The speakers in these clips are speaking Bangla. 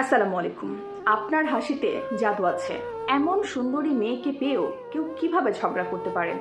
আসসালামু আলাইকুম। আপনার হাসিতে জাদু আছে। এমন সুন্দরী মেয়েকে পেয়েও কেউ কীভাবে ঝগড়া করতে পারে?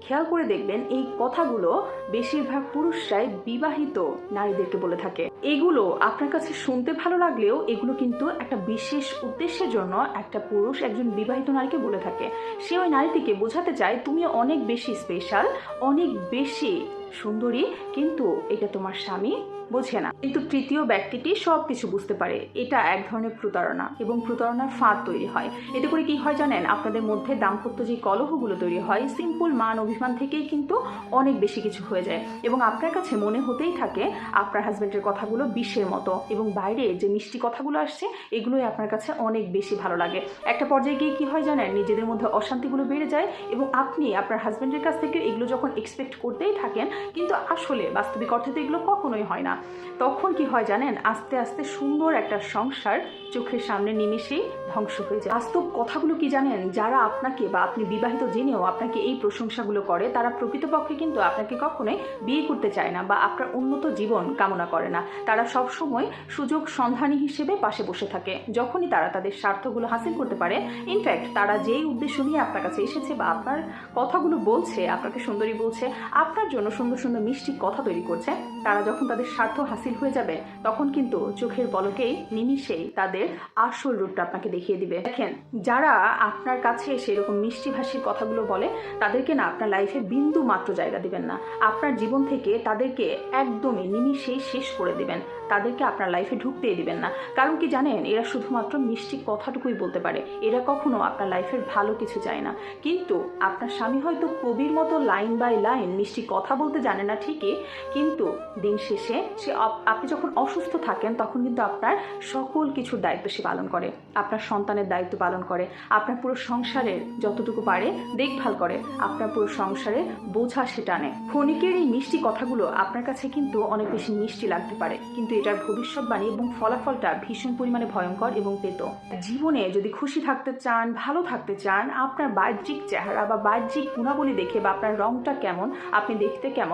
খেয়াল করে দেখবেন, এই কথাগুলো বেশিরভাগ পুরুষরাই বিবাহিত নারীদেরকে বলে থাকে। এগুলো আপনার কাছে শুনতে ভালো লাগলেও এগুলো কিন্তু একটা বিশেষ উদ্দেশ্যের জন্য একটা পুরুষ একজন বিবাহিত নারীকে বলে থাকে। সে ওই নারীটিকে বোঝাতে চায় তুমি অনেক বেশি স্পেশাল অনেক বেশি সুন্দরী, কিন্তু এটা তোমার স্বামী বোঝে না। কিন্তু তৃতীয় ব্যক্তিটি সব কিছু বুঝতে পারে। এটা এক ধরনের প্রতারণা এবং প্রতারণার ফাঁদ তৈরি হয়। এতে করে কি হয় জানেন? আপনাদের মধ্যে দাম্পত্য যে কলহগুলো তৈরি হয় সিম্পল মান অভিমান থেকেই কিন্তু অনেক বেশি কিছু হয়ে যায়। এবং আপনার কাছে মনে হতেই থাকে আপনার হাজব্যান্ডের কথাগুলো বিষের মতো এবং বাইরে যে মিষ্টি কথাগুলো আসছে, এগুলোই আপনার কাছে অনেক বেশি ভালো লাগে। একটা পর্যায়ে গিয়ে কি হয় জানেন? নিজেদের মধ্যে অশান্তিগুলো বেড়ে যায় এবং আপনি আপনার হাজব্যান্ডের কাছ থেকে এগুলো যখন এক্সপেক্ট করতেই থাকেন কিন্তু আসলে বাস্তবিক অর্থে তো এগুলো কখনোই হয় না। তখন কি হয় জানেন? আস্তে আস্তে সুন্দর একটা সংসার চোখের সামনে নিমেষেই ধ্বংস হয়ে যায়। বাস্তব কথাগুলো কি জানেন? যারা আপনাকে বা আপনি বিবাহিত জেনেও আপনাকে এই প্রশংসাগুলো করে, তারা প্রকৃতপক্ষে কিন্তু আপনাকে কখনোই বিয়ে করতে চায় না বা আপনার উন্নত জীবন কামনা করে না। তারা সব সময় সুযোগ সন্ধানী হিসেবে পাশে বসে থাকে। যখনই তারা তাদের স্বার্থগুলো হাসিল করতে পারে ইনফ্যাক্ট তারা যেই উদ্দেশ্য নিয়ে আপনার কাছে এসেছে বা আপনার কথাগুলো বলছে, আপনাকে সুন্দরী বলছে, আপনার জন্য সুন্দর সুন্দর সুন্দর মিষ্টি কথা তৈরি করছে, তারা যখন তাদের স্বার্থ হাসিল হয়ে যাবে, তখন কিন্তু চোখের পলকেই নিমিষেই তাদের আসল রূপটা আপনাকে দেখিয়ে দিবে। দেখেন, যারা আপনার কাছে এসে এরকম মিষ্টি ভাষীর কথাগুলো বলে, তাদেরকে না আপনার লাইফে বিন্দু মাত্র জায়গা দিবেন না। আপনার জীবন থেকে তাদেরকে একদমই নিমিষেই শেষ করে দিবেন। তাদেরকে আপনার লাইফে ঢুকতেই দিবেন না। কারণ কি জানেন, এরা শুধুমাত্র মিষ্টি কথাটুকুই বলতে পারে। এরা কখনো আপনার লাইফের ভালো কিছু চায় না। কিন্তু আপনার স্বামী হয়তো কবির মতো লাইন বাই লাইন মিষ্টি কথা বলতে জানে না ঠিকই, কিন্তু দিন শেষে সে আপনি যখন অসুস্থ থাকেন, তখন কিন্তু আপনার সকল কিছুর দায়িত্ব সে পালন করে। আপনার সন্তানের দায়িত্ব পালন করে। আপনার পুরো সংসারের যতটুকু পারে দেখভাল করে। আপনার পুরো সংসারে বোঝা সে টানে। ক্ষণিকের এই মিষ্টি কথাগুলো আপনার কাছে কিন্তু অনেক বেশি মিষ্টি লাগতে পারে। কিন্তু এটার ভবিষ্যৎবাণী এবং ফলাফলটা ভীষণ পরিমাণে ভয়ঙ্কর এবং পেত জীবনে যদি খুশি থাকতে চান, ভালো থাকতে চান, আপনার বাহ্যিক চেহারা বা বাহ্যিক গুণাবলী দেখে বা আপনার রংটা কেমন, আপনি দেখতে কেমন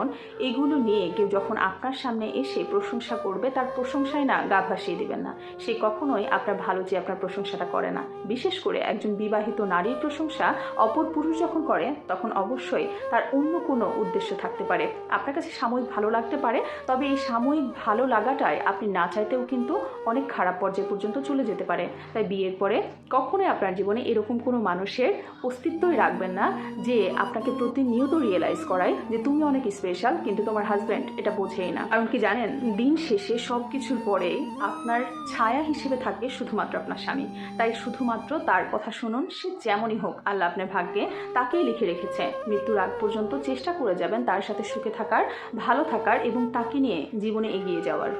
এগুলো নিয়ে কেউ যখন আপনার সামনে এসে প্রশংসা করবে, তার প্রশংসায় না গা ভাসিয়ে দিবেন না। সে কখনোই আপনার ভালো যে আপনার প্রশংসাটা করে না। বিশেষ করে একজন বিবাহিত নারীর প্রশংসা, অপর পুরুষ যখন করে, তখন অবশ্যই তার অন্য কোনো উদ্দেশ্য থাকতে পারে। আপনার কাছে সাময়িক ভালো লাগতে পারে, তবে এই সাময়িক ভালো লাগাটাই আপনি না চাইতেও কিন্তু অনেক খারাপ পর্যায়ে পর্যন্ত চলে যেতে পারে। তাই বিয়ের পরে কখনোই আপনার জীবনে এরকম কোনো মানুষের অস্তিত্বই রাখবেন না, যে আপনাকে প্রতিনিয়ত রিয়েলাইজ করায় যে তুমি অনেক স্পেশাল কিন্তু তোমার হাজব্যান্ড এটা বোঝেই না। কারণ কি জানেন? দিন শেষে সব কিছুর পরে আপনার ছায়া হিসেবে থাকে শুধুমাত্র আপনার স্বামী। তাই শুধুমাত্র তার কথা শুনুন, সে যেমনই হোক, আল্লাহ আপনার ভাগ্যে তাকেই লিখে রেখেছে। মৃত্যুর আগ পর্যন্ত চেষ্টা করে যাবেন তার সাথে সুখে থাকার, ভালো থাকার এবং তাকে নিয়ে জীবনে এগিয়ে যাওয়ার।